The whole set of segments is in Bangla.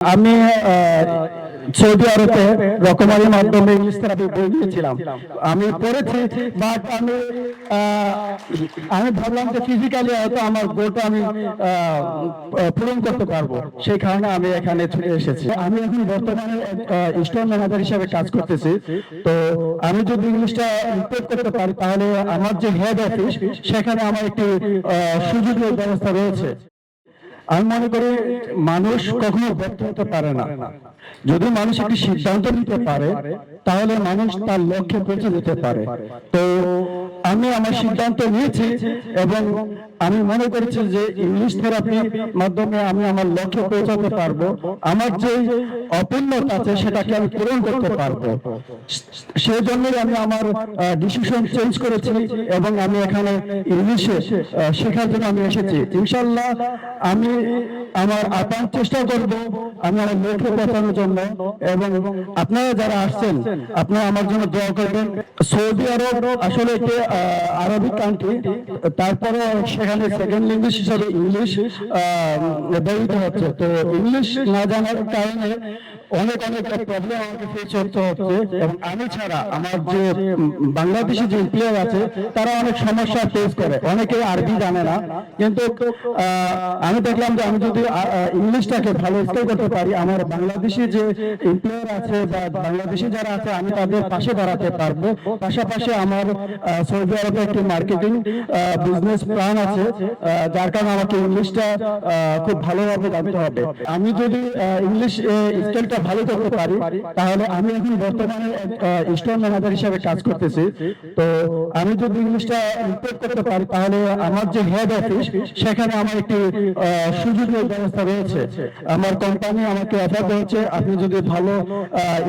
আমি সৌদি আরবে রকমারির মাধ্যমে ইংলিশ থেরাপি বই নিয়েছিলাম। আমি পড়েছি বাট আমি আমি ভাবলাম যে ফিজিক্যালি হয়তো আমার গোলটা আমি পূরণ করতে পারব। সেই কারণে আমি এখানে ছুটে এসেছি। আমি এখন বর্তমানে স্টোর ম্যানেজার হিসেবে কাজ করতেছি। তো আমি যদি ইংলিশটা ইমপ্রুভ করতে পারি, তাহলে আমার যে হেড অফিস সেখানে আমার একটি সুযোগের ব্যবস্থা রয়েছে। আমি মনে করি মানুষ কখনো ব্যর্থ হতে পারে না। যদি মানুষ একটি সিদ্ধান্ত নিতে পারে, তাহলে মানুষ তার লক্ষ্যে পৌঁছে যেতে পারে। তো আমি আমার সিদ্ধান্ত নিয়েছি এবং আমি মনে করেছি যে ইংলিশ থেরাপি মাধ্যমে আমি আমার লক্ষ্যে পৌঁছাতে পারব। আমার যে অপূর্ণতা আছে সেটাকে আমি পূরণ করতে পারব। সেই জন্যই আমি আমার ডিসিশন চেঞ্জ করেছি এবং আমি এখানে ইংলিশে শেখার জন্য আমি এসেছি। ইনশাল্লাহ আমি আমার আপ্রাণ চেষ্টা করব আমি আমার লক্ষ্যে পৌঁছানোর জন্য এবং আপনারা যারা আসছেন, আপনারা আমার জন্য দোয়া করবেন। সৌদি আরব আসলে আরবিক কান্ট্রি তারপরে সেখানে সেকেন্ড ল্যাঙ্গুয়েজ হিসাবে ইংলিশ ব্যবহৃত হচ্ছে। তো ইংলিশ না জানার কারণে অনেক অনেক প্রবলেম আমাকে ফেস করতে হচ্ছে। এবং আমি ছাড়া আমার যে বাংলাদেশি যে প্লেয়ার আছে, তারা অনেক সমস্যা ফেস করে। অনেকে আরবি জানে না। কিন্তু আমি দেখলাম যে আমি যদি ইংলিশটাকে ভালো স্কেল করতে পারি, আমার বাংলাদেশি যে প্লেয়ার আছে বা বাংলাদেশি যারা আছে, আমি তাদের পাশে দাঁড়াতে পারব। পাশাপাশি আমার সৌদি আরবে একটি মার্কেটিং বিজনেস প্ল্যান আছে যার কারণে আমাকে ইংলিশটা খুব ভালোভাবে জানতে হবে। আমি যদি ইংলিশ স্কেলটা ভালো করতে পারি, তাহলে আমি এখন বর্তমানে স্টোর ম্যানেজার হিসেবে কাজ করতেছি। তো আমি যদি ইংলিশটা ইমপ্রুভ করতে পারি, তাহলে আমার যে হেড অফিস সেখানে আমার একটি সুযোগের ব্যবস্থা রয়েছে। আমার কোম্পানি আমাকে অফার করেছে, আপনি যদি ভালো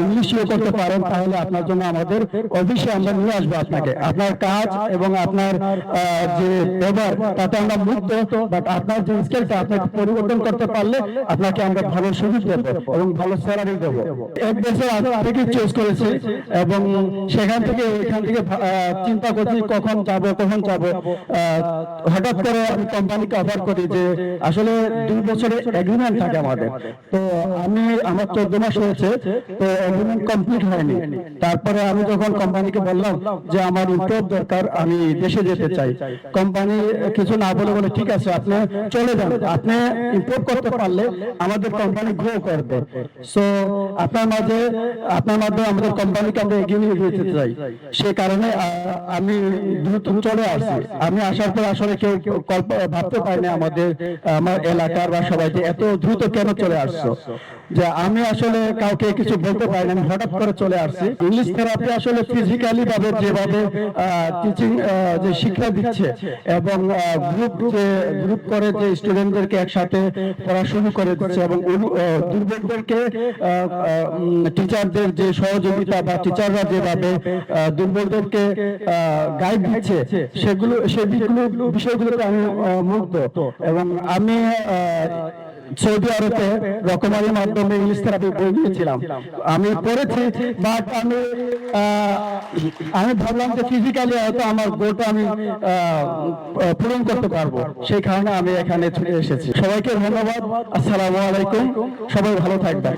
ইংলিশ করতে পারেন, তাহলে আপনার জন্য আমাদের অফিসে আমরা নিয়ে আসব আপনাকে। আপনার কাজ এবং আপনার যে ব্যবহার, তাতে আমরা মুক্ত বাট আপনার যে স্কেলটা আপনাকে পরিবর্তন করতে পারলে আপনাকে আমরা ভালো সুযোগ দেবো এবং ভালো স্যালারি দেবো। এক বছর আগে থেকে চুজ করেছি এবং সেখান থেকে এখান থেকে চিন্তা করছি কখন যাব কখন যাব। হঠাৎ করে আমি কোম্পানিকে অফার করি যে, আসলে দুই বছরের এগ্রিমেন্ট থাকে আমাদের। তো আমি, আমার চোদ্দ মাস হয়েছে, তো এগ্রিমেন্ট কমপ্লিট হয়নি। তারপরে আমি যখন কোম্পানিকে বললাম যে, আমার ইম্প্রুভ দরকার আমি দেশে যেতে চাই। কোম্পানি কিছু না বলে বলে ঠিক আছে আপনি চলে যান। আপনি ইম্প্রুভ করতে পারলে আমাদের কোম্পানি গ্রো করবে। সো আপনার মাঝে আপনার মাধ্যমে আমাদের কোম্পানিকে আমরা এগিয়ে নিয়ে যেতে চাই। সে কারণে আমি দ্রুত চলে আসছি। আমি আসার পর আসলে কেউ ভাবতে পারিনি আমাদের আমার এলাকার বা সবাই যে এত দ্রুত কেন চলে আসছো। যে আমি আসলে কাউকে কিছু বলতে পারি না। আমি হঠাৎ করে চলে আসছি। ইংলিশ থেরাপি আসলে ফিজিক্যালি ভাবে যেভাবে টিচিং যে শিক্ষা দিচ্ছে এবং গ্রুপ যে গ্রুপ করে যে স্টুডেন্টদেরকে একসাথে পড়াশুনো করে দিচ্ছে এবং দুর্বলদেরকে টিচারদের যে সহযোগিতা বা টিচাররা যেভাবে দুর্বলদেরকে গাইড দিচ্ছে, সেগুলো সেগুলো বিষয়গুলোতে আমি মুগ্ধ। এবং আমি সৌদি আরবে রকমারির মাধ্যমে ইংলিশ থেরাপি বই নিয়েছিলাম। আমি পড়েছি বাট আমি আমি ভাবলাম যে ফিজিক্যালি হয়তো আমার গোটা আমি পূরণ করতে পারব। সেই কারণে আমি এখানে ছুটে এসেছি। সবাইকে ধন্যবাদ। আসসালামু আলাইকুম। সবাই ভালো থাকবেন।